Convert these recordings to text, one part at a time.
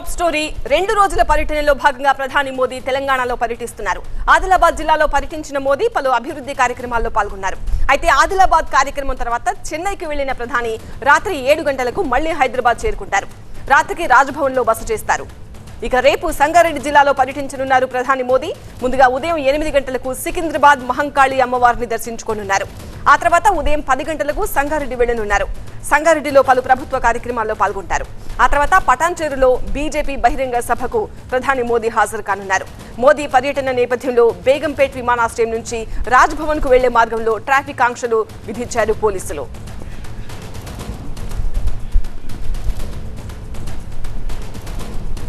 Top story రెండు రోజుల పర్యటనలో భాగంగా ప్రధాని మోదీ తెలంగాణలో పర్యటిస్తున్నారు. ఆదిలాబాద్ జిల్లాలో పర్యటించిన మోదీ పలు అభివృద్ధి కార్యక్రమాల్లో పాల్గొన్నారు. అయితే ఆదిలాబాద్ కార్యక్రమం తర్వాత చెన్నైకి వెళ్ళిన ప్రధాని రాత్రి ఏడు గంటలకు మళ్ళీ హైదరాబాద్ చేరుకుంటారు. రాత్రికి రాజ్భవన్లో బస చేస్తారు. ఇక రేపు సంగారెడ్డి జిల్లాలో పర్యటించనున్నారు ప్రధాని మోదీ. ముందుగా ఉదయం ఎనిమిది గంటలకు సికింద్రాబాద్ మహంకాళి అమ్మవారిని దర్శించుకోనున్నారు. ఆ తర్వాత ఉదయం పది గంటలకు సంగారెడ్డి వెళ్ళనున్నారు సంగారెడ్డిలో పలు ప్రభుత్వ కార్యక్రమాల్లో పాల్గొంటారు. ఆ తర్వాత పటాన్చేరులో బీజేపీ బహిరంగ సభకు ప్రధాని మోదీ హాజరు కానున్నారు. మోదీ పర్యటన నేపథ్యంలో బేగంపేట్ విమానాశ్రయం నుంచి రాజ్భవన్కు వెళ్ళే మార్గంలో ట్రాఫిక్ ఆంక్షలు విధించారు పోలీసులు.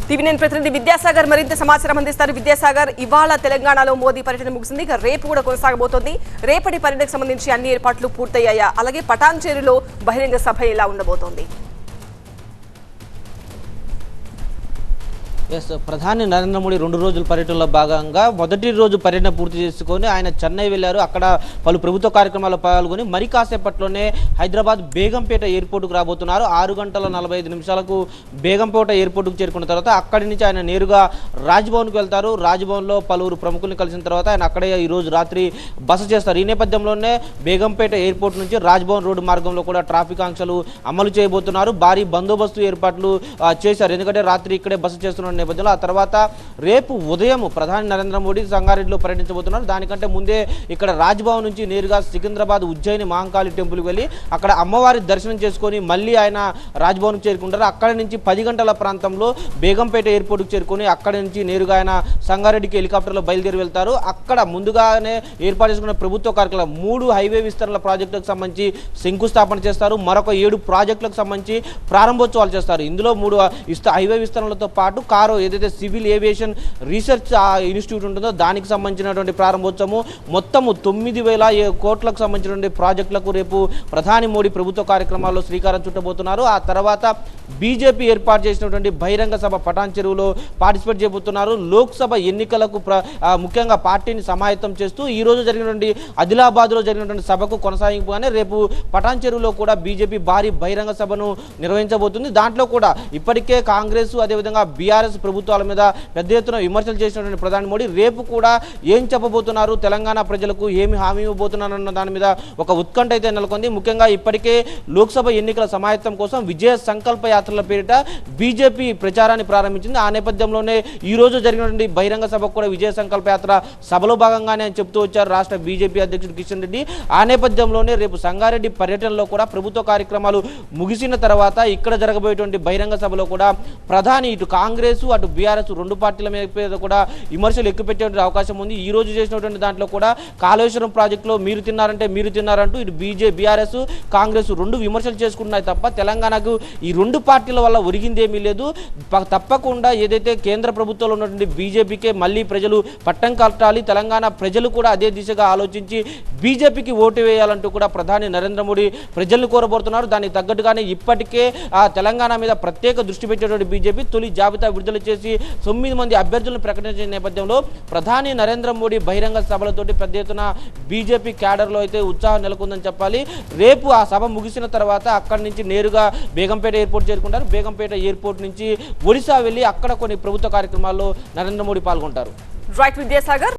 టీవీ నేను ప్రతినిధి విద్యాసాగర్ మరింత సమాచారం అందిస్తారు. విద్యాసాగర్ ఇవాళ తెలంగాణలో మోదీ పర్యటన ముగిసింది. ఇక రేపు కూడా కొనసాగబోతోంది. రేపటి పర్యటనకు సంబంధించి అన్ని ఏర్పాట్లు పూర్తయ్యాయా? అలాగే పటాన్చేరులో బహిరంగ సభ ఎలా ఉండబోతోంది? ఎస్ ప్రధాని నరేంద్ర మోడీ రెండు రోజుల పర్యటనలో భాగంగా మొదటి రోజు పర్యటన పూర్తి చేసుకొని ఆయన చెన్నై వెళ్ళారు. అక్కడ పలు ప్రభుత్వ కార్యక్రమాల్లో పాల్గొని మరి కాసేపట్లోనే హైదరాబాద్ బేగంపేట ఎయిర్పోర్టుకు రాబోతున్నారు. ఆరు గంటల నలభై ఐదు నిమిషాలకు బేగంపేట ఎయిర్పోర్టుకు చేరుకున్న తర్వాత అక్కడి నుంచి ఆయన నేరుగా రాజ్భవన్కు వెళ్తారు. రాజ్భవన్లో పలువురు ప్రముఖుల్ని కలిసిన తర్వాత ఆయన అక్కడే ఈరోజు రాత్రి బస చేస్తారు. ఈ నేపథ్యంలోనే బేగంపేట ఎయిర్పోర్ట్ నుంచి రాజ్భవన్ రోడ్డు మార్గంలో కూడా ట్రాఫిక్ ఆంక్షలు అమలు చేయబోతున్నారు. భారీ బందోబస్తు ఏర్పాట్లు చేశారు. ఎందుకంటే రాత్రి ఇక్కడే బస చేస్తున్న నేపథ్యంలో ఆ తర్వాత రేపు ఉదయం ప్రధాని నరేంద్ర మోడీ సంగారెడ్డిలో పర్యటించబోతున్నారు. దానికంటే ముందే ఇక్కడ రాజ్భవన్ నుంచి నేరుగా సికింద్రాబాద్ ఉజ్జయిని మహంకాళి టెంపుల్కి వెళ్ళి అక్కడ అమ్మవారి దర్శనం చేసుకొని మళ్ళీ ఆయన రాజ్భవన్ చేరుకుంటారు. అక్కడి నుంచి పది గంటల ప్రాంతంలో బేగంపేట ఎయిర్పోర్ట్కి చేరుకొని అక్కడి నుంచి నేరుగా ఆయన సంగారెడ్డికి హెలికాప్టర్లో బయలుదేరి వెళ్తారు. అక్కడ ముందుగానే ఏర్పాటు చేసుకున్న ప్రభుత్వ కార్యక్రమం మూడు హైవే విస్తరణ ప్రాజెక్టులకు సంబంధించి శంకుస్థాపన చేస్తారు. మరొక ఏడు ప్రాజెక్టులకు సంబంధించి ప్రారంభోత్సవాలు చేస్తారు. ఇందులో మూడు ఇస్త హైవే విస్తరణలతో పాటు కారు ఏదైతే సివిల్ ఏవియేషన్ రీసెర్చ్ ఇన్స్టిట్యూట్ ఉంటుందో దానికి సంబంధించినటువంటి ప్రారంభోత్సవము. మొత్తము తొమ్మిది వేల కోట్లకు సంబంధించినటువంటి ప్రాజెక్టులకు రేపు ప్రధాని మోడీ ప్రభుత్వ కార్యక్రమాల్లో శ్రీకారం చుట్టబోతున్నారు. ఆ తర్వాత బీజేపీ ఏర్పాటు చేసినటువంటి బహిరంగ సభ పటాన్ చెరువులో పార్టిసిపేట్ చేయబోతున్నారు. లోక్సభ ఎన్నికలకు ముఖ్యంగా పార్టీని సమాయత్తం చేస్తూ ఈ రోజు జరిగినటువంటి ఆదిలాబాద్లో జరిగినటువంటి సభకు కొనసాగింపుగానే రేపు పటాన్ చెరువులో కూడా బీజేపీ భారీ బహిరంగ సభను నిర్వహించబోతుంది. దాంట్లో కూడా ఇప్పటికే కాంగ్రెస్ అదేవిధంగా బీఆర్ఎస్ ప్రభుత్వాల మీద పెద్ద ఎత్తున విమర్శలు చేసినటువంటి ప్రధాని మోడీ రేపు కూడా ఏం చెప్పబోతున్నారు? తెలంగాణ ప్రజలకు ఏమి హామీ ఇవ్వబోతున్నారన్న దాని మీద ఒక ఉత్కంఠ అయితే నెలకొంది. ముఖ్యంగా ఇప్పటికే లోక్సభ ఎన్నికల సమాయత్తం కోసం విజయ సంకల్ప యాత్రల పేరిట బీజేపీ ప్రచారాన్ని ప్రారంభించింది. ఆ నేపథ్యంలోనే ఈ రోజు జరిగినటువంటి బహిరంగ సభకు కూడా విజయ సంకల్ప యాత్ర సభలో భాగంగానే అని చెప్తూ వచ్చారు రాష్ట్ర బీజేపీ అధ్యక్షుడు కిషన్ రెడ్డి. ఆ నేపథ్యంలోనే రేపు సంగారెడ్డి పర్యటనలో కూడా ప్రభుత్వ కార్యక్రమాలు ముగిసిన తర్వాత ఇక్కడ జరగబోయేటువంటి బహిరంగ సభలో కూడా ప్రధాని ఇటు కాంగ్రెస్ అటు బీఆర్ఎస్ రెండు పార్టీల మీద కూడా విమర్శలు ఎక్కుపెట్టేటువంటి అవకాశం ఉంది. ఈ రోజు చేసినటువంటి దాంట్లో కూడా కాళేశ్వరం ప్రాజెక్టులో మీరు తిన్నారంటే మీరు తిన్నారంటూ ఇటు బీజే బీఆర్ఎస్ కాంగ్రెస్ రెండు విమర్శలు చేసుకుంటున్నాయి తప్ప తెలంగాణకు ఈ రెండు పార్టీల వల్ల ఒరిగిందేమీ లేదు. తప్పకుండా ఏదైతే కేంద్ర ప్రభుత్వంలో ఉన్నటువంటి బీజేపీకే మళ్ళీ ప్రజలు పట్టం కట్టాలి తెలంగాణ ప్రజలు కూడా అదే దిశగా ఆలోచించి బీజేపీకి ఓటు వేయాలంటూ కూడా ప్రధాని నరేంద్ర మోడీ ప్రజల్ని కోరబోతున్నారు. దానికి తగ్గట్టుగానే ఇప్పటికే ఆ తెలంగాణ మీద ప్రత్యేక దృష్టి పెట్టేటువంటి బీజేపీ తొలి జాబితా విడుదల చేసి తొమ్మిది మంది అభ్యర్థులను ప్రకటించిన నేపథ్యంలో ప్రధాని నరేంద్ర మోడీ బహిరంగ సభలతోటి పెద్ద ఎత్తున బీజేపీ క్యాడర్లో అయితే ఉత్సాహం నెలకొందని చెప్పాలి. రేపు ఆ సభ ముగిసిన తర్వాత అక్కడి నుంచి నేరుగా బేగంపేట ఎయిర్పోర్ట్ చేరుకుంటారు. బేగంపేట ఎయిర్పోర్ట్ నుంచి ఒడిశా వెళ్ళి అక్కడ కొన్ని ప్రభుత్వ కార్యక్రమాల్లో నరేంద్ర మోడీ పాల్గొంటారు. రైట్ విద్యాసాగర్.